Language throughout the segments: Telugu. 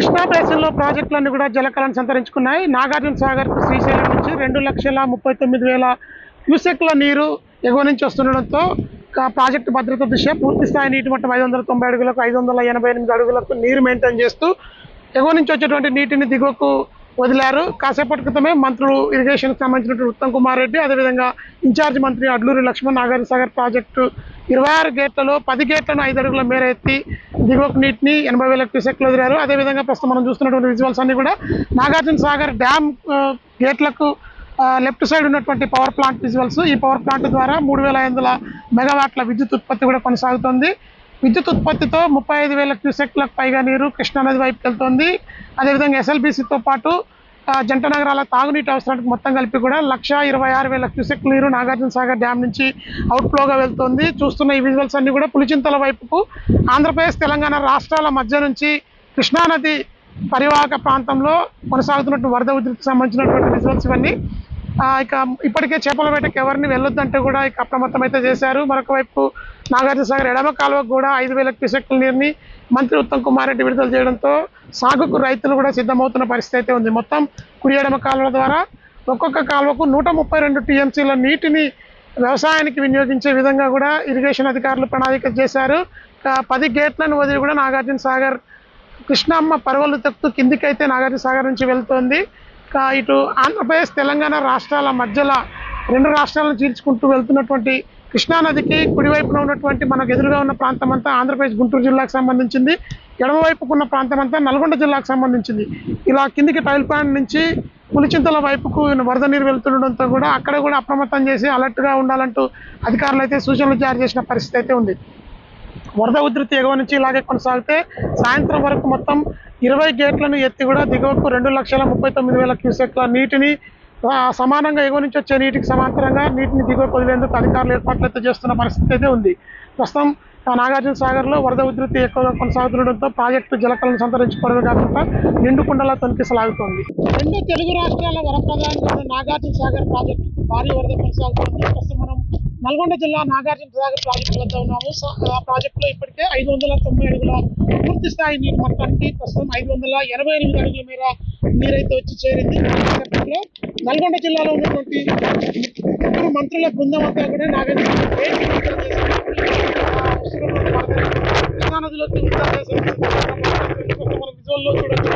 కృష్ణా బేసిన్లో ప్రాజెక్టులన్నీ కూడా జలకళను సంతరించుకున్నాయి. నాగార్జున సాగర్ శ్రీశైలం నుంచి రెండు లక్షల ముప్పై తొమ్మిది వేల క్యూసెక్ల నీరు ఎగువ నుంచి వస్తుండడంతో ప్రాజెక్టు భద్రత దృష్ట్యా పూర్తి స్థాయి నీటి మట్టం ఐదు వందల తొంభై అడుగులకు ఐదు వందల ఎనభై ఎనిమిది అడుగులకు నీరు మెయింటైన్ చేస్తూ ఎగువ నుంచి వచ్చేటువంటి నీటిని దిగువకు వదిలారు. కాసేపటి క్రితమే మంత్రులు ఇరిగేషన్కి సంబంధించినటువంటి ఉత్తమ్ కుమార్ రెడ్డి అదేవిధంగా ఇన్ఛార్జ్ మంత్రి అడ్లూరి లక్ష్మణ్ నాగార్జున సాగర్ ప్రాజెక్టు ఇరవై ఆరు గేట్లలో పది గేట్లను ఐదు అడుగుల మేర ఎత్తి దిగువకు నీటిని ఎనభై వేల క్యూసెక్లు వదిలారు. అదేవిధంగా ప్రస్తుతం మనం చూస్తున్నటువంటి విజువల్స్ అన్ని కూడా నాగార్జున సాగర్ డ్యామ్ గేట్లకు లెఫ్ట్ సైడ్ ఉన్నటువంటి పవర్ ప్లాంట్ విజువల్స్ ఈ పవర్ ప్లాంట్ ద్వారా మూడు వేల మెగావాట్ల విద్యుత్ ఉత్పత్తి కూడా కొనసాగుతుంది. విద్యుత్ ఉత్పత్తితో ముప్పై ఐదు వేల క్యూసెక్లకు పైగా నీరు కృష్ణానది వైపు వెళ్తోంది. అదేవిధంగా ఎస్ఎల్బీసీతో పాటు జంట నగరాల తాగునీటి అవసరానికి మొత్తం కలిపి కూడా లక్ష ఇరవై ఆరు వేల క్యూసెక్ నీరు నాగార్జున సాగర్ డ్యామ్ నుంచి అవుట్ఫ్లోగా వెళ్తుంది. చూస్తున్న ఈ విజువల్స్ అన్నీ కూడా పులిచింతల వైపుకు ఆంధ్రప్రదేశ్ తెలంగాణ రాష్ట్రాల మధ్య నుంచి కృష్ణానది పరివాహక ప్రాంతంలో కొనసాగుతున్నటువంటి వరద ఉధృతికి సంబంధించినటువంటి విజువల్స్ ఇవన్నీ ఇక ఇప్పటికే చేపల వేటకి ఎవరిని వెళ్ళొద్దంటే కూడా ఇక అప్రమత్తం అయితే చేశారు. మరొక వైపు నాగార్జున సాగర్ ఎడమ కాలువకు కూడా ఐదు వేల క్యూసెక్ల నీరుని మంత్రి ఉత్తమ్ కుమార్ రెడ్డి విడుదల చేయడంతో సాగుకు రైతులు కూడా సిద్ధమవుతున్న పరిస్థితి అయితే ఉంది. మొత్తం కుడి ఎడమ కాలువల ద్వారా ఒక్కొక్క కాలువకు నూట ముప్పై రెండు టీఎంసీల నీటిని వ్యవసాయానికి వినియోగించే విధంగా కూడా ఇరిగేషన్ అధికారులు ప్రణాళిక చేశారు. పది గేట్లను వదిలి కూడా నాగార్జున సాగర్ కృష్ణమ్మ పర్వలు తక్కువ కిందికైతే నాగార్జున సాగర్ నుంచి వెళ్తోంది. ఇటు ఆంధ్రప్రదేశ్ తెలంగాణ రాష్ట్రాల మధ్యలో రెండు రాష్ట్రాలను చీల్చుకుంటూ వెళ్తున్నటువంటి కృష్ణానదికి కుడివైపున ఉన్నటువంటి మనకు ఎదురుగా ఉన్న ప్రాంతం అంతా ఆంధ్రప్రదేశ్ గుంటూరు జిల్లాకు సంబంధించింది. ఎడమవైపుకు ఉన్న ప్రాంతం అంతా నల్గొండ జిల్లాకు సంబంధించింది. ఇలా కిందికి టైల్ ప్లాంట్ నుంచి పులిచింతల వైపుకు వరద నీరు వెళ్తుండడంతో కూడా అక్కడ కూడా అప్రమత్తం చేసి అలర్ట్గా ఉండాలంటూ అధికారులు అయితే సూచనలు జారీ చేసిన పరిస్థితి అయితే ఉంది. వరద ఉధృతి ఎగువ నుంచి ఇలాగే కొనసాగితే సాయంత్రం వరకు మొత్తం ఇరవై గేట్లను ఎత్తి కూడా దిగువకు రెండు లక్షల ముప్పై తొమ్మిది వేల క్యూసెక్ల నీటిని సమానంగా ఎగువ నుంచి వచ్చే నీటికి సమాంతరంగా నీటిని దిగువకు వదిలేందుకు అధికారులు ఏర్పాట్లు అయితే చేస్తున్న పరిస్థితి అయితే ఉంది. ప్రస్తుతం ఆ, నాగార్జున సాగర్లో వరద ఉధృతి ఎక్కువగా కొనసాగుతుండడంతో ప్రాజెక్టు జలకలను సంతరించుకోవడమే కాకుండా నిండు కుండలా తొనికిసలాగుతోంది రెండు తెలుగు రాష్ట్రాల వరప్రధాన నాగార్జున సాగర్ ప్రాజెక్టుకు భారీ వరద కొనసాగుతోంది. ప్రస్తుతం నల్గొండ జిల్లా నాగార్జున సాగర్ ప్రాజెక్టు వద్ద ఉన్నాము. ఆ ప్రాజెక్టులో ఇప్పటికే ఐదు వందల తొంభై అడుగుల పూర్తి స్థాయి నీటి మొత్తానికి ప్రస్తుతం ఐదు వందల ఎనభై ఎనిమిది అడుగుల మేర నీరైతే వచ్చి చేరింది. నల్గొండ జిల్లాలో ఉన్నటువంటి ముగ్గురు మంత్రుల బృందం అంతా కూడా నాగార్జున కృష్ణానదిలోకి విజువల్లో చూడొచ్చు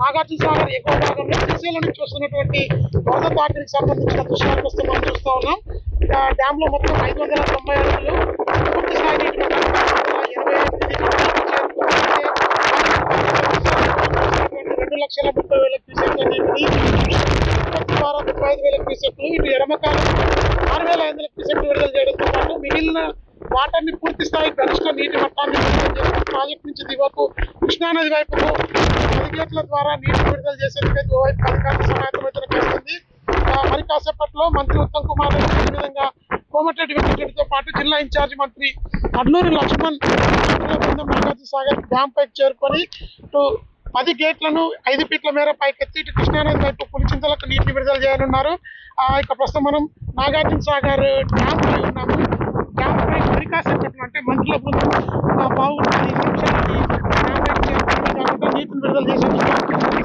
నాగార్జున సాగర్ ఎక్కువ భాగంలో శ్రీశైలం నుంచి వస్తున్నటువంటి వరద తాకిడికి సంబంధించిన దృశ్యాలు ప్రస్తుతం మనం చూస్తూ ఉన్నాం. డ్యామ్లో మొత్తం ఐదు వందల తొంభై అడుగులు పూర్తి స్థాయి నీటి రెండు లక్షల ముప్పై వేల క్యూసెక్ల నీటిని ఉత్పత్తి ద్వారా ముప్పై ఐదు వేల క్యూసెక్లు ఇటు ఎడమకాలం ఆరు వేల ఐదు వందల క్యూసెక్లు విడుదల చేయడంతో పాటు మిగిలిన వాటర్ని పూర్తి స్థాయి గరిష్ట నీటి మట్టాన్ని ప్రాజెక్ట్ నుంచి దిగువకు కృష్ణానది వైపుకు పది గేట్ల ద్వారా నీటి విడుదల చేసేందుకు ఓవైపు అధికారులు సహాయతమైతే చేస్తుంది. మరి కాసేపట్లో మంత్రి ఉత్తమ్ కుమార్ రెడ్డి విధంగా కోమటిరెడ్డి వెంకటరెడ్డితో పాటు జిల్లా ఇన్ఛార్జి మంత్రి అడ్లూరి లక్ష్మణ్ బృందం నాగార్జున సాగర్ డ్యామ్ పైకి చేరుకొని టు పది గేట్లను ఐదు ఫీట్ల మేర పైకెత్తి ఇటు కృష్ణానది వైపు పులిచింతలకు నీటిని విడుదల చేయాలన్నారు ఆ, ఇక ప్రస్తుతం మనం నాగార్జున సాగర్ డ్యామ్ పై ఉన్నాము. డ్యామ్ పై మరి కాసేపట్లో అంటే మంత్రుల బృందం బాగుంటుంది బాగుంది ఐదు నిమిషాలకి డ్యామ్ పైకి చేరుకోవడమే కాకుండా నీటిని విడుదల చేసేందుకు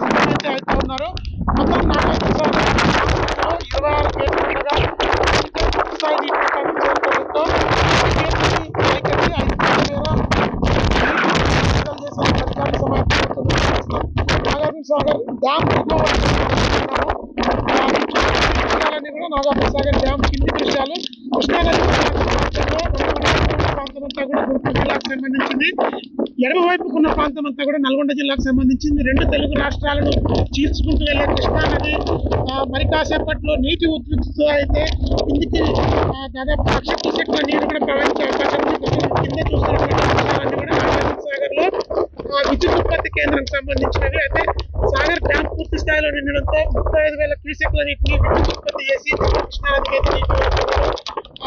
సిద్ధమైతే అవుతూ ఉన్నారు మొత్తం నాగార్జున సాగర్ డ్యామ్లో ఇరవై ఆరు గేట్లు ఉండగా పూర్తి స్థాయి నీటి మట్టానికి చేరుకోవడంతో ఈ గేట్లని పైకెత్తి ఐదు ఫీట్ల మేర విడుదల చేసే అధికారులు సమాయత్తమవుతున్న ప్రస్తుతం నాగార్జున సాగర్ డ్యామ్ దిగువ కూడా నాగార్జున సాగర్ డ్యామ్ కింది దృశ్యాలు కృష్ణానది ప్రాంతం అంతా కూడా గుంటూరు జిల్లాకు సంబంధించింది. ఎడమ వైపుకు ఉన్న ప్రాంతం అంతా కూడా నల్గొండ జిల్లాకు సంబంధించింది. రెండు తెలుగు రాష్ట్రాలను చీల్చుకుంటూ వెళ్ళే కృష్ణానది ఆ, మరి కాసేపట్లో నీటి ఉధృతితో అయితే కిందికి దాదాపు లక్ష క్యూసెక్ల నీరు కూడా ప్రవహించే అవకాశం కింద చూస్తున్నటువంటి దృశ్యాలన్నీ కూడా నాగార్జున సాగర్ విద్యుత్ ఉత్పత్తి కేంద్రం సంబంధించినవి. అయితే సాగర్ డ్యామ్ పూర్తి స్థాయిలో నిండడంతో ముప్పై ఐదు వేల క్యూసెక్ల నీటిని విద్యుత్ ఉత్పత్తి చేసి కృష్ణానదికి అయితే నీటి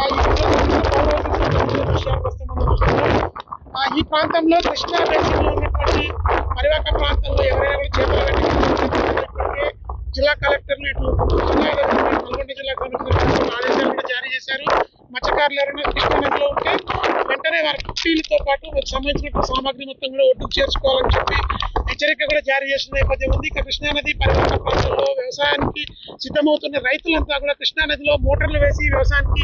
ఆ, ఈ ప్రాంతంలో కృష్ణా బేసిన్లో ఉన్నటువంటి పరివాహక ప్రాంతంలో ఎవరైనా కూడా చేపల వేటకి జిల్లా కలెక్టర్లు ఇటు జిల్లా నల్గొండ జిల్లా కలెక్టర్ ఆదేశాలు కూడా జారీ చేశారు. మత్స్యకారులు ఎవరైనా కృష్ణానదిలో ఉంటే వెంటనే వారి కుట్టీలతో పాటు వారికి సంబంధించిన సామాగ్రి మొత్తం కూడా ఒడ్డుకు చేర్చుకోవాలని చెప్పి హెచ్చరిక కూడా జారీ చేసిన నేపథ్యం ఉంది. ఇక కృష్ణానది పరివాహక ప్రాంతంలో వ్యవసాయానికి సిద్ధమవుతున్న రైతులంతా కూడా కృష్ణానదిలో మోటార్లు వేసి వ్యవసాయానికి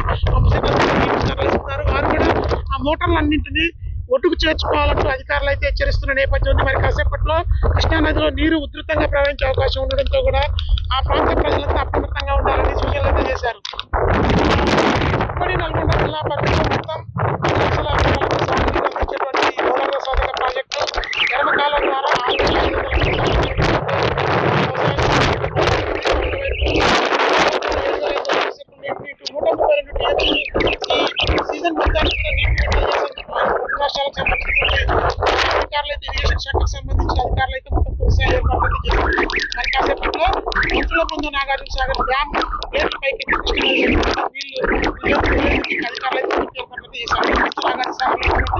తరలిస్తున్నారు వారు కూడా ఆ మోటార్లన్నింటినీ ఒడ్డుకు చేర్చుకోవాలంటూ అధికారులు అయితే హెచ్చరిస్తున్న నేపథ్యం ఉంది. మరి కాసేపట్లో కృష్ణానదిలో నీరు ఉధృతంగా ప్రవహించే అవకాశం ఉండడంతో కూడా ఆ ప్రాంత ప్రజలంతా అప్రమత్తంగా ఉండాలని సూచనలు అయితే చేశారు. నల్గొండ జిల్లా పరిధిలో మొత్తం లక్షల ఎకరాలకు సాగునీరు అందించేటువంటి గోదావరి సాధక ప్రాజెక్టు ఎడమ కాలం ద్వారా ఆరు వేల ఐదు వందల నూట ముప్పై రెండు టీఎంసీలు ఈ సీజన్ మొత్తానికి కూడా నీటి విడుదల చేసేందుకు రాష్ట్రాలకు సంబంధించినటువంటి అధికారులు అయితే ఇరిగేషన్ శాఖకు సంబంధించిన అధికారులు అయితే మొత్తం పూర్తి స్థాయి ఏర్పాట్లు అయితే చేశారు మరి కాసేపట్లో మంచుల ముందు నాగార్జున సాగర్ డ్యామ్ గేట్ పైకి కృష్ణ నీళ్ళు అధికారులు అయితే పూర్తి ఏర్పాట్లు